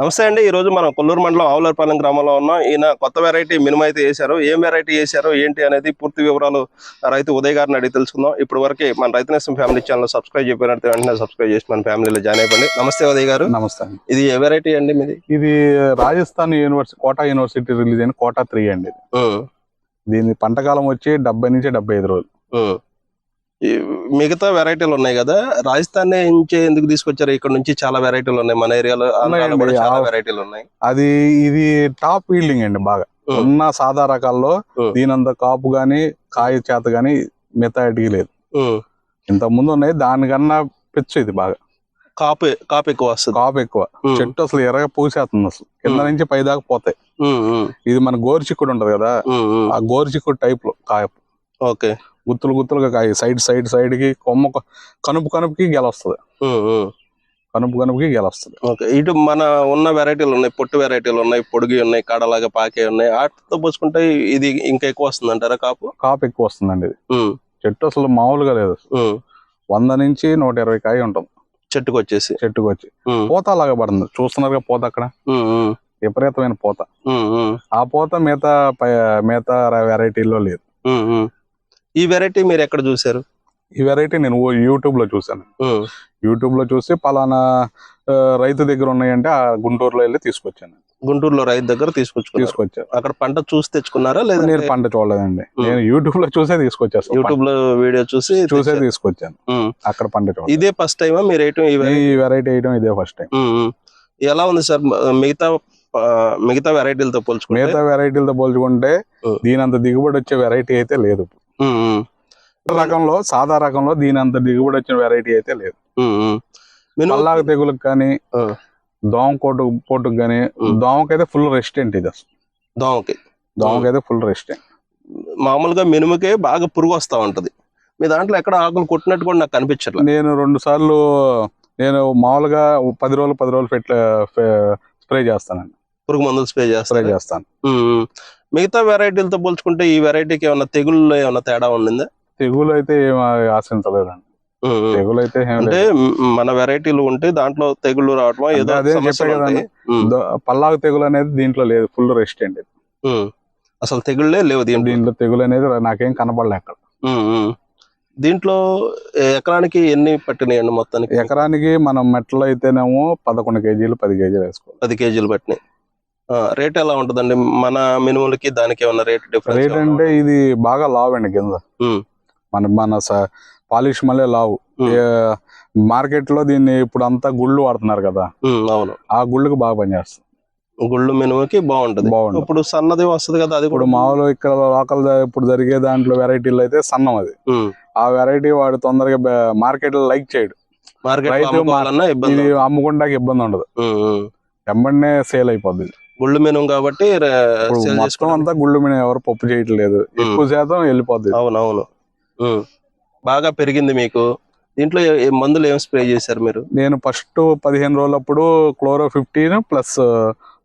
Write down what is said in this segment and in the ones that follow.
నమస్తే అండి. ఈ రోజు మనం కొల్లూరు మండలం ఆవులపాలెం గ్రామంలో ఉన్నాం. ఈయన కొత్త వెరైటీ మినిమం అయితే వేశారు ఏం వెరైటీ వేశారు ఏంటి అనేది పూర్తి వివరాలు రైతు ఉదయ్ గారిని అడిగి తెలుసుకుందాం. ఇప్పుడు వరకు మన రైతు నేస్తం ఫ్యామిలీ ఛానల్ సబ్స్క్రైబ్ చెప్పినట్టు వెంటనే సబ్స్క్రైబ్ చేసి మన ఫ్యామిలీలో జాయిన్ అయిపోండి. నమస్తే ఉదయ్ గారు. నమస్తే అండి. ఇది ఏ వెరైటీ అండి మీది? ఇది Rajasthan university Kota university release అయిన కోటా త్రీ అండి దీని పంటకాలం వచ్చి డెబ్బై నుంచి డెబ్బై ఐదు రోజులు. మిగతా వెరైటీలు ఉన్నాయి కదా రాజస్థాన్ నుంచి ఎందుకు తీసుకొచ్చారు? ఇక్కడ నుంచి చాలా వెరైటీలు ఉన్నాయి. మన ఏరియాలో. చాలా వెరైటీలు ఉన్నాయి. అది ఇది టాప్ ఈల్డింగ్ అండి బాగా. ఉన్న సాదా రకాల్లో. దీనంత కాపు గాని కాయ చేత గాని మిగతా లేదు. ఇంత ముందు ఉన్నాయి. దానికన్నా పెచ్చు ఇది బాగా. కాపు కాపు ఎక్కువ వస్తుంది. కాపు ఎక్కువ. చెట్టు అసలు ఎర్రగా పూసేస్తుంది అసలు. కింద. నుంచి పై దాకా పోతాయి ఇది మన గోరు చిక్కుడు ఉంటది కదా. ఆ గోరు చిక్కుడు టైప్లో కాయ ఓకే. గుత్తులు గుత్తులుగా కాయ సైడ్ సైడ్ సైడ్కి కొమ్మ కనుపు కనుపుకి గెలొస్తుంది. కనుపు కనుపుకి గెలొస్తుంది. ఓకే ఇటు మన ఉన్న వెరైటీలు ఉన్నాయి పొట్టు వెరైటీలు ఉన్నాయి పొడిగి ఉన్నాయి కాడలాగా పాకే ఉన్నాయి వాటితో పోసుకుంటే ఇది ఇంకా ఎక్కువ వస్తుంది అంటారా కాపు? కాపు ఎక్కువ వస్తుందండి ఇది. చెట్టు అసలు మామూలుగా లేదు. వంద నుంచి నూట ఇరవై కాయ ఉంటుంది చెట్టుకు వచ్చేసి చెట్టుకు వచ్చి పూత అలాగా పడుతుంది. చూస్తున్నారుగా పూత అక్కడ? విపరీతమైన పూత. ఆ పూత మిగతా మిగతా వెరైటీల్లో లేదు. ఈ వెరైటీ మీరు ఎక్కడ చూసారు ఈ వెరైటీ నేను యూట్యూబ్లో చూసాను యూట్యూబ్లో చూసి పలానా రైతు దగ్గర ఉన్నాయంటే ఆ గుంటూరులో వెళ్ళి తీసుకొచ్చాను. గుంటూరులో రైతు దగ్గర తీసుకొచ్చుకున్నారు. తీసుకొచ్చాను. అక్కడ పంట చూసి తెచ్చుకున్నారా లేదా? నేను పంట చూడలేదండి. నేను యూట్యూబ్లో చూసే తీసుకొచ్చేస్తాను యూట్యూబ్లో వీడియో చూసి చూసే. తీసుకొచ్చాను. అక్కడ పంట చూడలేదు. ఇదే ఫస్ట్ టైమా మీరు వేయటం ఈ వెరైటీ వేయడం ఇదే ఫస్ట్ టైం. ఎలా ఉంది సార్? మిగతా మిగతా వెరైటీలతో పోల్చుకుంటే? మిగతా వెరైటీలతో పోల్చుకుంటే ఉమ్. దీనంత దిగుబడి వచ్చే వెరైటీ అయితే లేదు. రకంలో సాదా రకంలో దీనంత దిగుబడి వచ్చిన వెరైటీ అయితే లేదు. పల్లాకు తెగులకు కానీ. దోమ కోటు పోటుకు కానీ. దోమకైతే ఫుల్ రెసిస్టెంట్ ఇది అసలు. దోమకి. దోమకైతే ఫుల్ రెసిస్టెంట్ మామూలుగా మినుముకే బాగా పురుగు వస్తా ఉంటది. మీ దాంట్లో ఎక్కడ ఆకులు కొట్టినట్టు కూడా నాకు కనిపించట్లేదు నేను రెండు సార్లు నేను మామూలుగా పది రోజులు పది రోజులు స్ప్రే చేస్తానండి. పురుగు మందులు స్ప్రే స్ప్రే చేస్తాను. మిగతా వెరైటీలతో పోల్చుకుంటే ఈ వెరైటీకి ఏమన్నా తెగుళ్ళు ఏమన్నా తేడా ఉండిందా తెగులు అయితే ఏం ఆశించలేదండి. తెగులు అయితే ఏం అంటే లేదు మన వెరైటీలు ఉంటే దాంట్లో తెగుళ్ళు రావటం అంటే ఏదో అదే సమస్యలు చెప్పా ఉంటాయి. ఉమ్, దో- పల్లాకు తెగులు అనేది దీంట్లో లేదు ఫుల్ రెసిస్టెంట్ ఇది. ఉమ్. అసలు తెగుళ్ళే లేవు దీంట్లో దీంట్లో తెగులు అనేది నాకేం కనపడలే అక్కడ ఉమ్, ఉమ్. దీంట్లో ఎకరానికి ఎన్ని పట్టినాయండి మొత్తానికి ఎకరానికి మనం మెట్లు అయితేనేమో పదకొండు కేజీలు పది కేజీలు వేసుకోవాలి పది కేజీలు పట్టినాయి రేట్ ఎలా ఉంటదండి? మన మినుములకి దానికి ఏమన్నా రేట్ డిఫరెన్స్ రేట్ అంటే ఇది బాగా లావు అండి కింద. మన మన పాలిష్ మళ్ళీ లావు. మార్కెట్లో దీన్ని ఇప్పుడు అంతా గుళ్ళు వాడుతున్నారు కదా. అవును. ఆ గుళ్ళకి బాగా పనిచేస్తుంది. గుళ్ళు మినుముకి బాగుంటది. బాగుంటుంది. ఇప్పుడు సన్నది వస్తది కదా అది ఇప్పుడు మామూలు ఇక్కడ లోకల్ ఇప్పుడు జరిగే దాంట్లో వెరైటీలు అయితే సన్నం అది. ఆ వెరైటీ వాడు తొందరగా మార్కెట్లో లైక్ చేయడు. మార్కెట్ అమ్ముకుంటాకి ఇబ్బంది ఉండదు. వెంబడినే సేల్ అయిపోద్ది గుళ్ళు మినుము కాబట్టి మొత్తం అంతా గుళ్ళు మీద ఎవరు పప్పు చేయట్లేదు. ఎక్కువ శాతం వెళ్ళిపోద్ది. అవునవును. బాగా పెరిగింది మీకు. దీంట్లో మందులు ఏం స్ప్రే చేశారు మీరు? నేను ఫస్ట్ పదిహేను రోజులప్పుడు chloro fifteen plus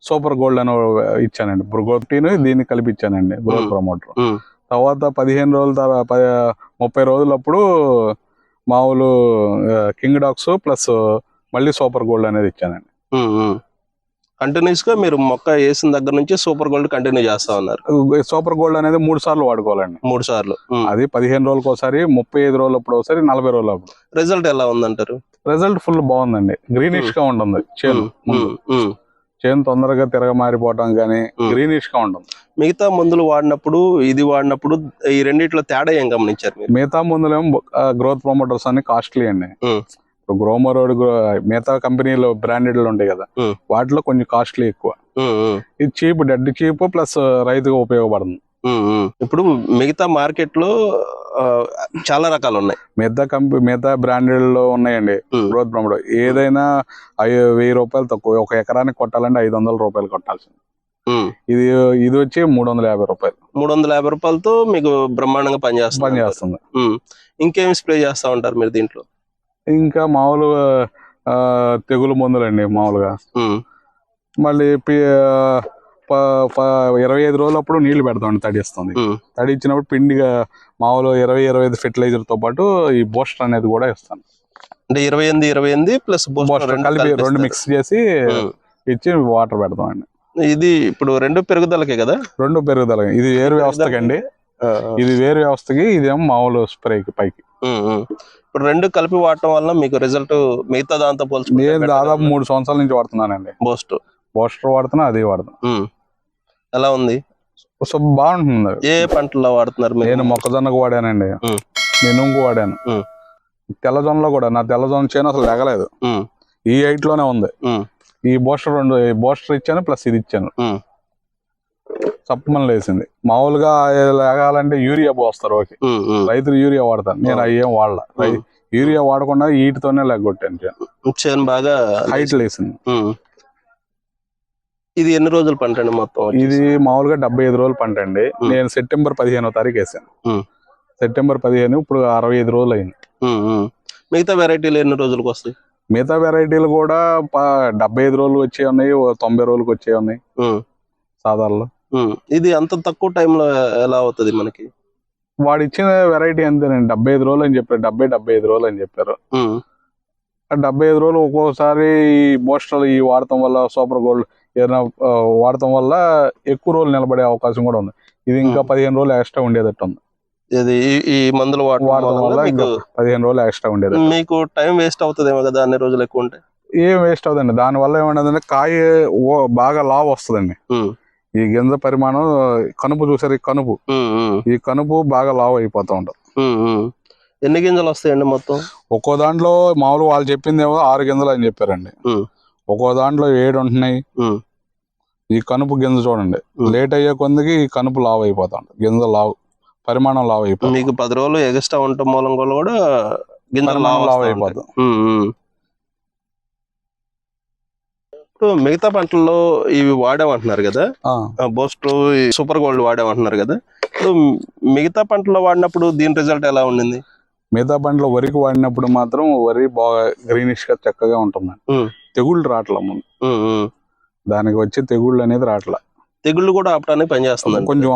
super gold అని ఇచ్చానండి. ఫిఫ్టీన్ దీన్ని కలిపి ఇచ్చానండి మ్మ్. ప్రమోటర్. తర్వాత పదిహేను రోజుల తర్వాత ముప్పై రోజులప్పుడు మామూలు కింగ్ డాక్స్ ప్లస్ మళ్ళీ సూపర్ గోల్డ్ అనేది ఇచ్చానండి. కంటిన్యూస్గా మీరు మొక్క వేసిన దగ్గర నుంచి సూపర్ గోల్డ్ కంటిన్యూ చేస్తా ఉన్నారు. సూపర్ గోల్డ్ అనేది మూడు సార్లు వాడుకోవాలండి. మూడు సార్లు. అది పదిహేను రోజులకు ఒకసారి ముప్పై ఐదు రోజులప్పుడు ఒకసారి నలభై రోజులప్పుడు రిజల్ట్ ఎలా ఉందంటారు? రిజల్ట్ ఫుల్ బాగుందండి. గ్రీనిష్గా ఉంటుంది చేను. చేను తొందరగా తిరగ మారిపోవటం కానీ. గ్రీనిష్గా ఉంటుంది. మిగతా మందులు వాడినప్పుడు ఇది వాడినప్పుడు ఈ రెండిట్లో తేడా ఏం గమనించారు మిగతా మందులేమో గ్రోత్ ప్రమోటర్స్ అన్ని కాస్ట్లీ అండి. ఇప్పుడు గ్రోమర్ మిగతా కంపెనీలో బ్రాండెడ్ ఉంటాయి కదా. వాటిలో కొంచెం కాస్ట్లీ ఎక్కువ ఇది చీప్ డెడ్ చీప్ ప్లస్ రైతుగా ఉపయోగపడుతుంది. ఇప్పుడు మిగతా మార్కెట్లో చాలా రకాలు ఉన్నాయి మిగతా కంపెనీ మిగతా బ్రాండెడ్లో ఉన్నాయండి. గ్రోత్ ప్రమోటర్ ఏదైనా వెయ్యి రూపాయలు తక్కువ ఒక ఎకరానికి కొట్టాలంటే ఐదు వందల రూపాయలు కొట్టాల్సింది. ఇది ఇది వచ్చి మూడు వందల యాభై రూపాయలు మూడు వందల యాభై రూపాయలతో మీకు బ్రహ్మాండంగా పనిచేస్తుంది పని చేస్తుంది ఉమ్. ఇంకేం స్ప్రే చేస్తా ఉంటారు మీరు దీంట్లో ఇంకా మామూలుగా తెగులు మందులండి మామూలుగా. మళ్ళీ ఇరవై ఐదు రోజులప్పుడు నీళ్ళు పెడతామండి తడిస్తుంది. ఉమ్, తడి ఇచ్చినప్పుడు పిండిగా మామూలు ఇరవై ఇరవై ఐదు ఫెర్టిలైజర్తో పాటు ఈ బూస్టర్ అనేది కూడా ఇస్తాను అంటే ఇరవై ఎనిమిది ఇరవై ఎనిమిది ప్లస్ బూస్టర్ కలిపి రెండు మిక్స్ చేసి ఇచ్చి వాటర్ పెడతామండి ఇది ఇప్పుడు రెండు పెరుగుదలకే కదా? రెండు పెరుగుదల ఇది వేరు వ్యవస్థకి అండి ఆ, ఇది వేరు వ్యవస్థకి ఇదేమో మామూలు స్ప్రేకి పైకి. ఇప్పుడు రెండు కలిపి వాడటం వల్ల మీకు రిజల్ట్ మిగతా దాంతో నేను దాదాపు మూడు సంవత్సరాల నుంచి వాడుతున్నానండి. బోస్ట్ బోస్టర్ వాడుతున్నా అది వాడుతున్నా. ఎలా ఉంది? సో బాగుంటుంది. ఏ పంటల్లో వాడుతున్నారు నేను మొక్కజొన్నకు వాడానండి. ఇంకు వాడాను. తెల్లజొన్నలో కూడా నా తెల్లజొన్న చేను అసలు లేగలేదు ఉమ్, ఈ హైట్లోనే ఉంది ఈ బోస్టర్ రెండు బోస్టర్ ఇచ్చాను ప్లస్ ఇది ఇచ్చాను. చప్పమని లేసింది మామూలుగా లేగాలంటే యూరియా పోస్తారు ఓకే. రైతులు యూరియా వాడతారు నేను వాడలా రై- యూరియా వాడకుండా వీటితోనే లెగ్గొట్టాను. చేను బాగా హైట్ లేసింది. ఇది ఎన్ని రోజులు పంట అండి మొత్తం? ఇది మామూలుగా డెబ్బై ఐదు రోజులు పంట అండి. నేను సెప్టెంబర్ పదిహేనో తారీఖు వేసాను. సెప్టెంబర్ పదిహేను ఇప్పుడు అరవై ఐదు రోజులు అయింది. మిగతా వెరైటీలు ఎన్ని రోజులకు వస్తాయి మిగతా వెరైటీలు కూడా డెబ్బై ఐదు రోజులు వచ్చే ఉన్నాయి తొంభై రోజులకు వచ్చే ఉన్నాయి సాధారణ. ఇది అంత తక్కువ టైంలో ఎలా అవుతుంది మనకి? వాడు ఇచ్చిన వెరైటీ అంతేనండి డెబ్బై ఐదు రోజులు అని చెప్పారు. డెబ్బై డెబ్బై ఐదు రోజులు అని చెప్పారు. ఆ డెబ్బై ఐదు రోజులు ఒక్కోసారి ఈ బోస్టర్లు ఈ వాడటం వల్ల సూపర్ గోల్డ్ ఏదైనా వాడటం వల్ల ఎక్కువ రోజులు నిలబడే అవకాశం కూడా ఉంది. ఇది ఇంకా ఉం. పదిహేను రోజులు ఎక్స్ట్రా ఉండేటట్టు ఉంది. ఇది ఈ- మందులు వాడటం వల్ల ఇంకా పదిహేను రోజులు ఎక్స్ట్రా ఉండేది మీకు టైం వేస్ట్ అవుతుందేమో కదా అన్ని రోజులు ఎక్కువ ఉంటే? ఏం వేస్ట్ అవుతుంది దాని వల్ల ఏమన్నదంటే కాయ బాగా లావు వస్తుందండి. ఈ గింజ పరిమాణం కనుపు చూసారు ఈ కనుపు. ఈ కనుపు బాగా లావు అయిపోతూ ఉంటుంది. ఎన్ని గింజలు వస్తాయండి మొత్తం? ఒక్కో దాంట్లో మామూలు వాళ్ళు చెప్పింది ఏమో ఆరు గింజలు అని చెప్పారండి. ఒక్కో దాంట్లో ఏడు ఉంటున్నాయి. ఈ కనుపు గింజ చూడండి. లేట్ అయ్యే కొందికి ఈ కనుపు లావు అయిపోతా ఉంటుంది. గింజ లావు పరిమాణం లావు అయిపోతుంది మీకు పది రోజులు ఎగస్ట్రా ఉండటం మూలం కూడా పరిమాణం లావు. అయిపోతుంది ఉమ్, ఉమ్. ఇప్పుడు మిగతా పంటల్లో ఇవి వాడామంటున్నారు కదా. బోస్ట్ సూపర్ గోల్డ్ వాడామంటున్నారు కదా. ఇప్పుడు మిగతా పంటల్లో వాడినప్పుడు దీని రిజల్ట్ ఎలా ఉండింది? మిగతా పంటలు వరికి వాడినప్పుడు మాత్రం వరి బాగా గ్రీనిష్గా చక్కగా ఉంటుంది. తెగుళ్ళు రావట్ల ముందు. దానికి వచ్చే తెగుళ్ళు అనేది రావట్ల తెగుళ్ళు కూడా ఆపడానికి పనిచేస్తుందండి. కొంచెం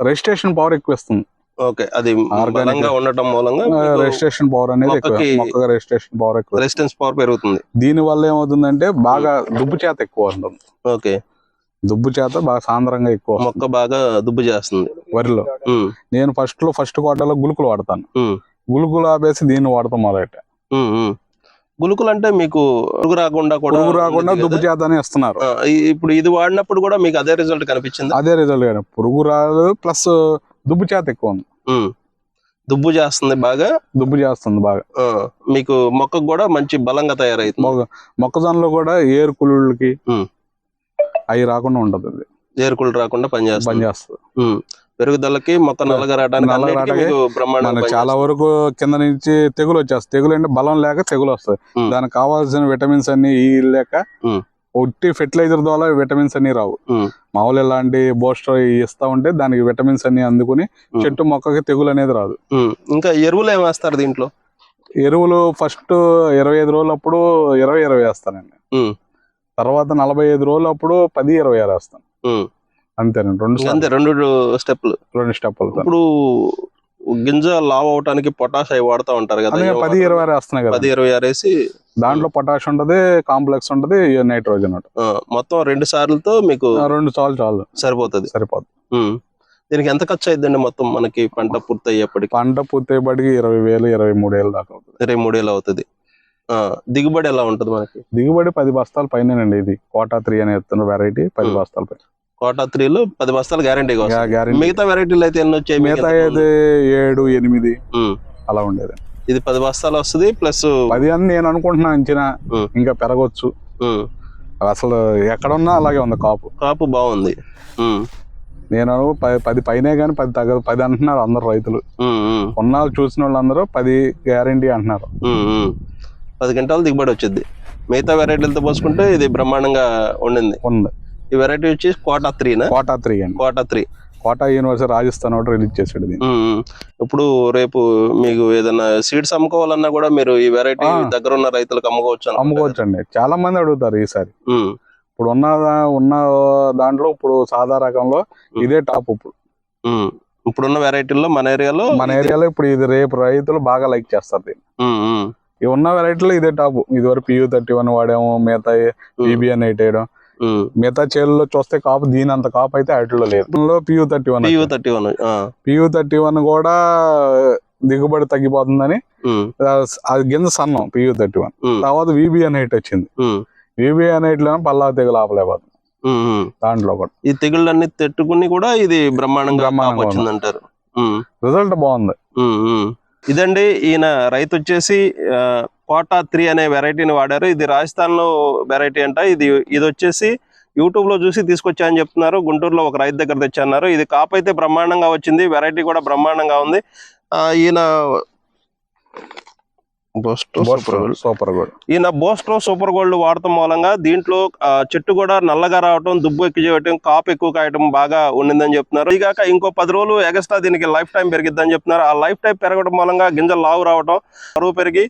రెజిస్ట్రేషన్ పవర్ ఎక్కువ ఇస్తుంది ఓకే అది. బలంగా ఉండటం మూలంగా రెజిస్ట్రేషన్ పవర్ అనేది ఎక్కువ రెజిస్ట్రేషన్ పవర్ ఎక్కువ. రెసిస్టెన్స్ పవర్ పెరుగుతుంది. దీని వల్ల ఏమవుతుందంటే బాగా దుబ్బు చేత ఎక్కువ ఉంటుంది. ఓకే. దుబ్బు చేత బాగా సాంద్రంగా ఎక్కువ మొక్క బాగా దుబ్బు చేస్తుంది. వరిలో. నేను ఫస్ట్లో ఫస్ట్ క్వార్టర్లో గులుకులు వాడతాను. గులుకులు ఆపేసి దీన్ని వాడతాం ఉమ్. గులుకులు అంటే మీకు పురుగు రాకుండా కూడా రాకుండా దుబ్బు కదా? చేతనే ఇస్తున్నారు. ఇప్పుడు ఇది వాడినప్పుడు కూడా మీకు అదే రిజల్ట్ కనిపించింది? అదే రిజల్ట్ కానీ పురుగు రాదు ప్లస్ దుబ్బు చేత ఎక్కువ ఉంది దుబ్బు చేస్తుంది బాగా దుబ్బు చేస్తుంది బాగా మీకు మొక్కకు కూడా మంచి బలంగా తయారైతుంది మొక్కజొన్నలో కూడా ఏరు కుళ్ళకి. అవి రాకుండా ఉంటది అది ఏరుకులు రాకుండా పనిచేస్తుంది పనిచేస్తుంది. పెరుగుదలకి మొక్క నల్లగా రావడానికి చాలా. వరకు కింద నుంచి తెగులు వచ్చేస్తుంది తెగులు అంటే బలం లేక తెగులు వస్తుంది ఉం. దానికి కావాల్సిన విటమిన్స్ అన్ని ఈ లేక. ఒట్టి ఫెర్టిలైజర్ ద్వారా విటమిన్స్ అన్ని రావు. మామూలు ఇలాంటి బోస్టర్ ఇస్తా ఉంటే దానికి విటమిన్స్ అన్ని అందుకుని. చెట్టు మొక్కకి తెగులు అనేది రాదు. ఇంకా ఎరువులు ఏం వేస్తారు దీంట్లో ఎరువులు ఫస్ట్ ఇరవై ఐదు రోజులు అప్పుడు ఇరవై ఇరవై వేస్తానండి. తర్వాత నలభై ఐదు రోజులు అప్పుడు పది ఇరవై ఆరు వేస్తాను. అంతేనండి రెండు అంతే రెండు స్టెప్లు రెండు స్టెప్పులు ఇప్పుడు గింజ లావ్ అవటానికి పొటాష్ అవి వాడుతూ ఉంటారు కదా పది ఇరవై ఆరు వేస్తున్నాయి కదా. పది ఇరవై ఆరు వేసి దాంట్లో పొటాష్ ఉంటది కాంప్లెక్స్ ఉంటది నైట్రోజన్ మొత్తం రెండు సార్లతో మీకు రెండు చాలు చాలు. సరిపోతుంది. సరిపోతుంది. దీనికి ఎంత ఖర్చు అయిద్దండి మొత్తం మనకి పంట పూర్తి అయ్యేప్పటికి పంట పూర్తయ్యేపటికి ఇరవై వేలు ఇరవై మూడు వేలు దాకా అవుతుంది. ఇరవై మూడేళ్ళు అవుతుంది. ఆ, దిగుబడి ఎలా ఉంటుంది మనకి? దిగుబడి పది బస్తాల పైనండి ఇది. కోటా త్రీ అని వెరైటీ పది. బస్తాల పైన. కోటా త్రీలు పది బస్తాలు గ్యారంటీగా వస్తాయి గ్యారెంటీ మిగతా వెరైటీలు అయితే ఎన్ని వచ్చాయి మిగతా? అయితే ఏడు ఎనిమిది. అలా ఉండేది. ఇది పది బస్తాలు వస్తుంది ప్లస్ పది అని నేను అనుకుంటున్నా అంచనా. ఇంకా పెరగొచ్చు. అసలు ఎక్కడున్నా అలాగే ఉంది కాపు. కాపు బాగుంది. నేను పది పైనే కానీ పది తగ్గదు. పది అంటున్నారు అందరు రైతులు. ఉన్న వాళ్ళు చూసిన వాళ్ళందరూ పది గ్యారంటీ అంటున్నారు. పది గంటలు దిగుబడి వచ్చింది. మిగతా వెరైటీలతో పోసుకుంటే ఇది బ్రహ్మాండంగా ఉండింది. ఉంది. ఈ వెరైటీ వచ్చి కోటా త్రీనా కోటా త్రీ అండి. కోటా త్రీ కోటా యూనివర్సిటీ రాజస్థాన్ ఒకటి రిలీజ్ చేసాడు. ఇప్పుడు రేపు మీకు ఏదైనా సీడ్స్ అమ్ముకోవాలన్నా కూడా మీరు ఈ వెరైటీ. దగ్గర ఉన్న రైతులకు అమ్ముకోవచ్చు? అమ్ముకోవచ్చు అండి చాలా మంది అడుగుతారు ఈసారి. ఇప్పుడు ఉన్న ఉన్న దాంట్లో ఇప్పుడు సాదా రకంలో ఇదే టాప్ ఇప్పుడు. ఇప్పుడున్న వెరైటీల్లో మన ఏరియాలో మన ఏరియాలో ఇప్పుడు ఇది రేపు రైతులు బాగా లైక్ చేస్తారు దీన్ని. ఉన్న వెరైటీలో ఇదే టాప్ ఇది వరకు పియూ థర్టీ వన్ వాడాము మిగతా బీబీఎన్ ఎయిట్ వేయడం. మిగతా చేలలో చూస్తే కాపు దీని అంత కాపు అయితే వాటిలో లేదు. PU thirty one PU thirty one PU thirty one కూడా దిగుబడి తగ్గిపోతుందని అది గింజ సన్నం పియూ థర్టీ వన్ తర్వాత విబిఎన్ ఎయిట్ వచ్చింది. విబిఎన్ ఎయిట్లో పల్లా తెగులు ఆపలేకపోతుంది. దాంట్లో కూడా. ఈ తెగుళ్ళన్నీ తట్టుకుని కూడా ఇది బ్రహ్మాండంగా వచ్చింది అంటారు రిజల్ట్ బాగుంది. ఇదండి ఈయన రైతు వచ్చేసి కోటా త్రీ అనే వెరైటీని వాడారు. ఇది రాజస్థాన్లో వెరైటీ అంట. ఇది ఇది వచ్చేసి యూట్యూబ్లో చూసి తీసుకొచ్చా అని చెప్తున్నారు. గుంటూరులో ఒక రైతు దగ్గర తెచ్చన్నారు. ఇది కాపు అయితే బ్రహ్మాండంగా వచ్చింది. వెరైటీ కూడా బ్రహ్మాండంగా ఉంది. ఆ, ఈయన బోస్టో సూపర్ గోల్డ్. సూపర్ గుడ్ ఈయన బోస్ట్రో సూపర్ గోల్డ్ వాడటం మూలంగా దీంట్లో చెట్టు కూడా నల్లగా రావటం దుబ్బు ఎక్కువ చేయటం కాపు ఎక్కువ కాయటం బాగా ఉండిందని చెప్తున్నారు. ఇగాక ఇంకో పది రోజులు ఎగస్ట్రా దీనికి లైఫ్ టైం పెరిగిద్దని చెప్తున్నారు. ఆ లైఫ్ టైం పెరగడం మూలంగా గింజలు లావు రావటం బరువు పెరిగి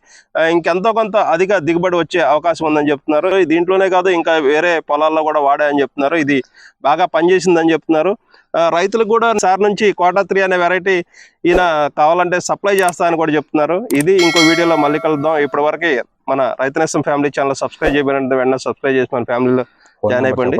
ఇంకెంతో కొంత అధిక దిగుబడి వచ్చే అవకాశం ఉందని చెప్తున్నారు. దీంట్లోనే కాదు ఇంకా వేరే పొలాల్లో కూడా వాడాయని చెప్తున్నారు. ఇది బాగా పనిచేసిందని చెప్తున్నారు. రైతులకు కూడా సార్ నుంచి కోటా త్రీ అనే వెరైటీ ఈయన కావాలంటే సప్లై చేస్తా అని కూడా చెప్తున్నారు. ఇది ఇంకో వీడియోలో మళ్ళీ కలుద్దాం. ఇప్పటి వరకు మన రైతు నేస్తం ఫ్యామిలీ ఛానల్ సబ్స్క్రైబ్ చేయబడిన వెంటనే సబ్స్క్రైబ్ చేసి మన ఫ్యామిలీలో జాయిన్ అయిపోండి.